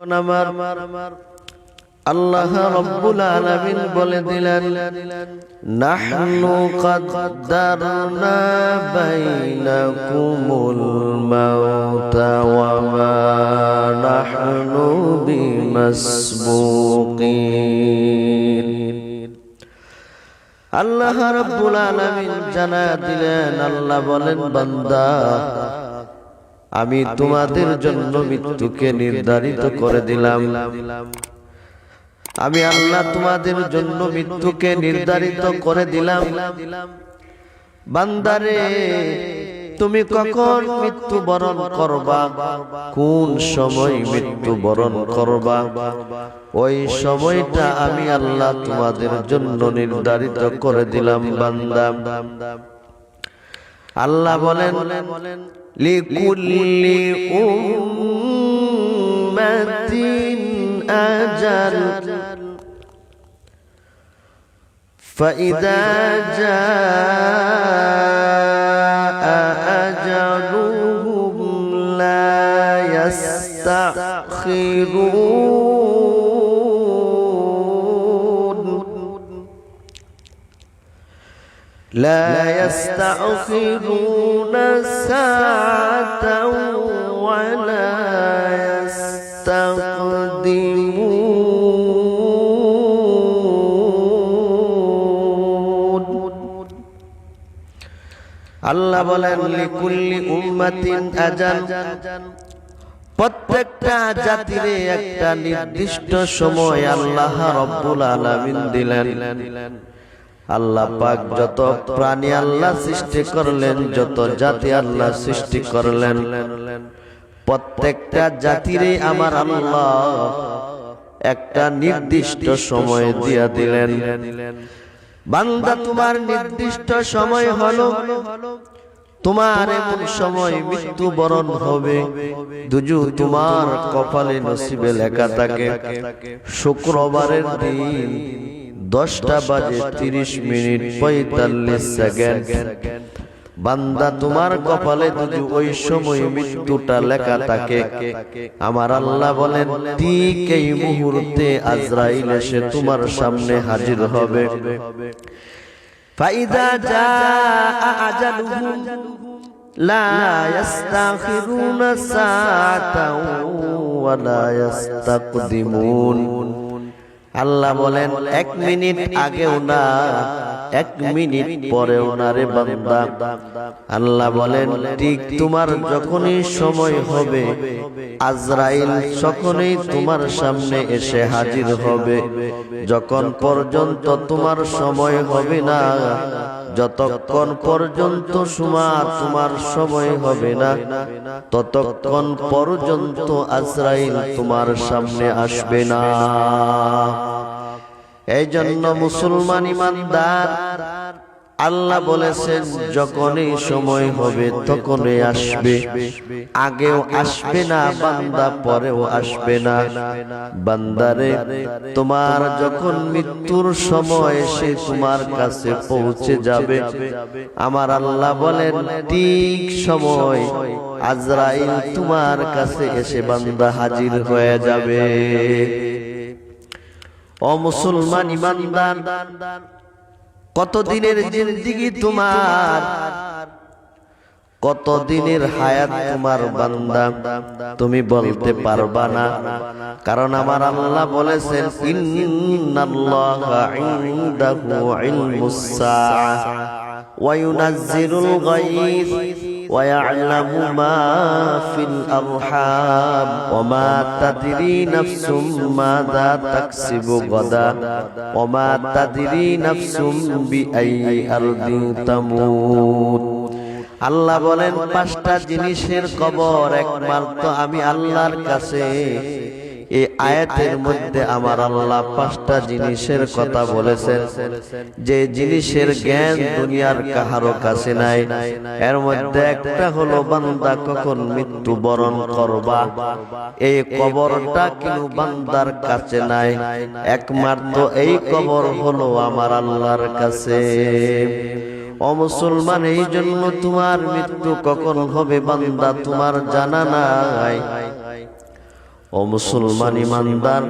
আমার আল্লাহ রব্বুল আলামিন বলে দিলেন, নাহনু কদ্দারনা বাইনাকুমুল মাউতা ওয়া মা নাহনু বিমাসবুকিন। আল্লাহ রব্বুল আলামিন জানা দিলেন, আল্লাহ বলেন, বান্দা আমি তোমাদের জন্য মৃত্যুকে নির্ধারিত করে দিলাম। আমি আল্লাহ তোমাদের জন্য মৃত্যুকে নির্ধারিত করে দিলাম। বান্দারে তুমি কখন মৃত্যু বরণ করবা? কোন সময় মৃত্যু বরণ করবা? ওই সময়টা আমি আল্লাহ তোমাদের জন্য নির্ধারিত করে দিলাম বান্দা। আল্লাহ বলেন লিকুল্লি উম্মাতিন আজাল فإذا جاء أجلهم لا يستأخرون لا يستأخرون ساعة ولا يستقدمون আল্লাহ বলেন লিকুল্লি উম্মাতিন আজান প্রত্যেকটা জাতিরে একটা নির্দিষ্ট সময় আল্লাহ রব্বুল আলামিন দিলেন আল্লাহ পাক যত প্রাণী আল্লাহ সৃষ্টি করলেন, যত জাতি আল্লাহ সৃষ্টি করলেন, প্রত্যেকটা জাতিরে আমার আল্লাহ একটা নির্দিষ্ট সময় দিয়া দিলেন। বান্দা, তোমার নির্দিষ্ট সময় হলো, তোমার এমন সময় মৃত্যু বরণ হবে, দুজু তোমার কপালে নসিবে লেখা থাকে। শুক্রবারের দিন দশটা বাজে তিরিশ মিনিট পঁয়তাল্লিশ সেকেন্ড। বান্দা তোমার কপালে যদি ওই সময় মৃত্যুটা লেখা থাকে আমার আল্লাহ বলেন ঠিক এই মুহূর্তে আজরাইল এসে তোমার সামনে হাজির হবে। ফাইদা যা আজালুহুম লা ইস্তাখিরুনা সাআতাও ওয়া লা ইস্তাকদিমুন আল্লাহ বলেন, এক মিনিট আগেও না, এক মিনিট পরেও না রে বান্দা। আল্লাহ বলেন, ঠিক তোমার যখনই সময় হবে, আজরাইল তখনই তোমার সামনে এসে হাজির হবে। যখন পর্যন্ত তোমার সময় হবে না যতক্ষণ পর্যন্ত সুমার তোমার সময় হবে না, ততক্ষণ পর্যন্ত আজরাইল তোমার সামনে আসবে না। এই জন্য মুসলমান ইমানদার আল্লাহ বলেছেন, যখনই সময় হবে তখনই আসবে। আগেও আসবে না, বান্দা পরেও আসবে না। বান্দারে, তোমার যখন মৃত্যুর সময় সে তোমার কাছে পৌঁছে যাবে, আমার আল্লাহ বলেন, ঠিক সময় আজরাইল তোমার কাছে এসে বান্দা হাজির হয়ে যাবে। ও মুসলমান ইমানদার কত দিনের জিন্দিগি তোমার? কত দিনের হায়াত তোমার বান্দা? তুমি বলতে পারবা না। কারণ আমার আল্লাহ বলেছেন, ইন্নাল্লাহা ইনদাহু ইলমুস সাআ ওয়া ইউনাজ্জিলুল গায়থ ويعلم ما في الأرحام وما تدري نفس ماذا تكسب غدا وما تدري نفس بأي أرض تموت আল্লাহ বলেন পাঁচটা জিনিসের কবর একমাত্র আমি আল্লাহর কাছে এই আয়াতের মধ্যে আমার আল্লাহ পাঁচটা জিনিসের কথা বলেছেন। যে জিনিসের জ্ঞান দুনিয়ার কাহারো কাছে নাই। এর মধ্যে একটা হলো, বান্দা কখন মৃত্যু বরণ করবা? এই কবরটা কিন্তু বান্দার কাছে নাই? একমাত্র এই কবর হলো আমার আল্লাহর কাছে। অমুসলমান এই জন্য তোমার মৃত্যু কখন হবে বান্দা? তোমার জানা নাই। ও মুসলমান ইমানদার